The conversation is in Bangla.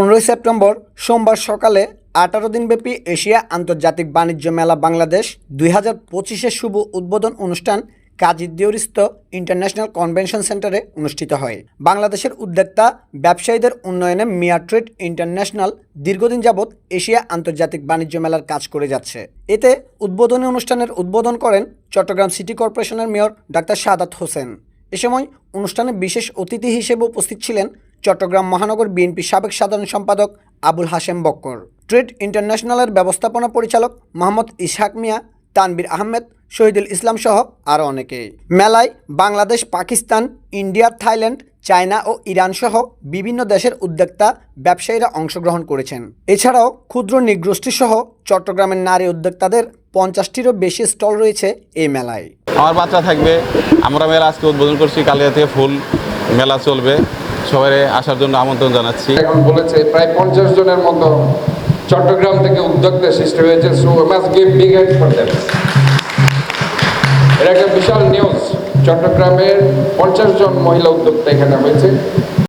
পনেরোই সেপ্টেম্বর সোমবার সকালে আঠারো দিনব্যাপী এশিয়া আন্তর্জাতিক বাণিজ্য মেলা বাংলাদেশ দুই হাজার পঁচিশের শুভ উদ্বোধন অনুষ্ঠান কাজী দিওরিস্ত ইন্টারন্যাশনাল কনভেনশন সেন্টারে অনুষ্ঠিত হয়। বাংলাদেশের উদ্যোক্তা ব্যবসায়ীদের উন্নয়নে মিয়া ট্রেড ইন্টারন্যাশনাল দীর্ঘদিন যাবৎ এশিয়া আন্তর্জাতিক বাণিজ্য মেলার কাজ করে যাচ্ছে। এতে উদ্বোধনী অনুষ্ঠানের উদ্বোধন করেন চট্টগ্রাম সিটি কর্পোরেশনের মেয়র ডাক্তার সাদাত হোসেন। এ সময় অনুষ্ঠানে বিশেষ অতিথি হিসেবে উপস্থিত ছিলেন চট্টগ্রাম মহানগর বিএনপি সাবেক সাধারণ সম্পাদক আবুল হাশেম বক্কর। ট্রেড ইন্টারন্যাশনালের ব্যবস্থাপনা পরিচালক মোহাম্মদ ইসহাক মিয়া তানবির আহমেদ, শহীদুল ইসলাম সহ আরও অনেকে। মেলায় Bangladesh, Pakistan, India, Thailand, China ও ইরান সহ বিভিন্ন দেশের উদ্যোক্তা, ব্যবসায়ীরা অংশগ্রহণ করেছেন। এছাড়াও ক্ষুদ্র নিগোষ্ঠী সহ চট্টগ্রামের নারী উদ্যোক্তাদের পঞ্চাশটিরও বেশি স্টল রয়েছে এই মেলায়। আমার বাচ্চা থাকবে, আমরা মেলা আজকে উদ্বোধন করছি কালিয়া থেকে ফুল মেলা চলবে। সবাই আসার জন্য আমন্ত্রণ জানাচ্ছি। এখন বলেছে, প্রায় পঞ্চাশ জনের মতো চট্টগ্রাম থেকে উদ্যোক্তা সৃষ্টি হয়েছে ফর এটা একটা বিশাল নিউজ চট্টগ্রামের পঞ্চাশ জন মহিলা উদ্যোক্তা এখানে হয়েছে